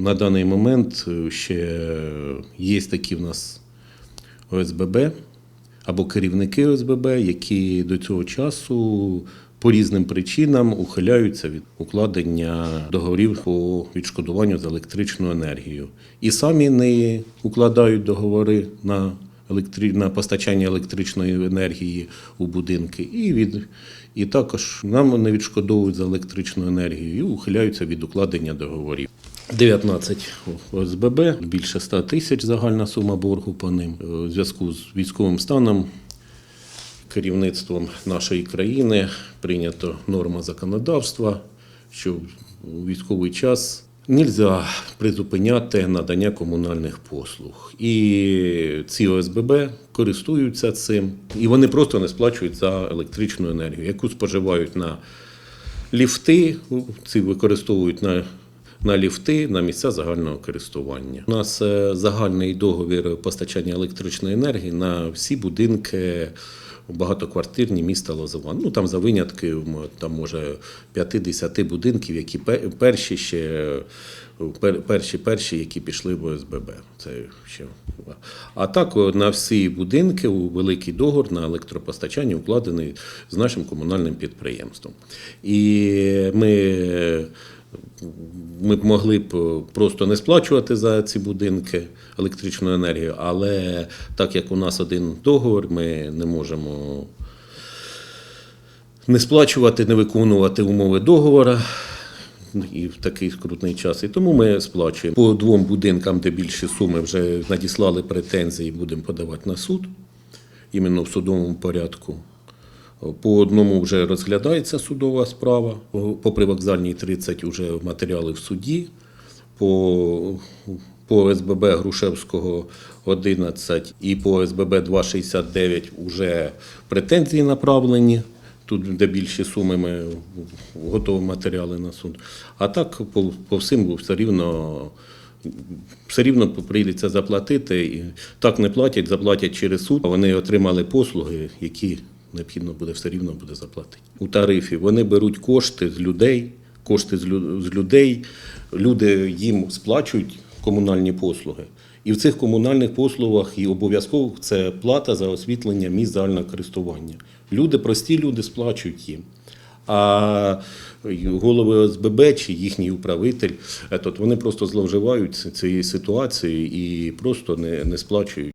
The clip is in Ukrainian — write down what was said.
На даний момент е, ще є такі в нас ОСББ або керівники ОСББ, які до цього часу по різним причинам ухиляються від укладення договорів по відшкодуванню за електричну енергію. І самі не укладають договори на, електри... на постачання електричної енергії у будинки, і, від... і також нам не відшкодовують за електричну енергію і ухиляються від укладення договорів. 19 ОСББ, більше 100 тисяч загальна сума боргу по ним. Е, У зв'язку з військовим станом керівництвом нашої країни прийнято норма законодавства, що у військовий час не можна призупиняти надання комунальних послуг. І ці ОСББ користуються цим, і вони просто не сплачують за електричну енергію, яку споживають на ліфти, ці використовують на. На ліфти на місця загального користування. У нас е, загальний договір постачання електричної енергії на всі будинки багатоквартирні міста Лозован. Ну там за винятки, там може 50 будинків, які перші ще перші, перші, які пішли в ОСББ. Це ще а так на всі будинки у великий договір на електропостачання укладений з нашим комунальним підприємством. І ми ми б могли б просто не сплачувати за ці будинки електричну енергію, але так як у нас один договір, ми не можемо не сплачувати, не виконувати умови договору. І в такий скрутний час. І тому ми сплачуємо. По двом будинкам, де більші суми, вже надіслали претензії, будемо подавати на суд, іменно в судовому порядку. По одному вже розглядається судова справа, по привокзальній 30 вже матеріали в суді, по, по ОСББ Грушевського 11 і по ОСББ 269 вже претензії направлені. Тут, де більші суми, ми готові матеріали на суд. А так по, по всім все рівно, все рівно прийдеться заплатити. І так не платять, заплатять через суд. Вони отримали послуги, які необхідно буде все рівно буде заплатити. У тарифі вони беруть кошти з людей, кошти з лю- з людей. Люди їм сплачують комунальні послуги. І в цих комунальних послугах і обов'язково це плата за освітлення місць загального користування. Люди, прості люди сплачують їм. А голови ОСББ чи їхній управитель, етот, вони просто зловживають цією ситуацією і просто не, не сплачують.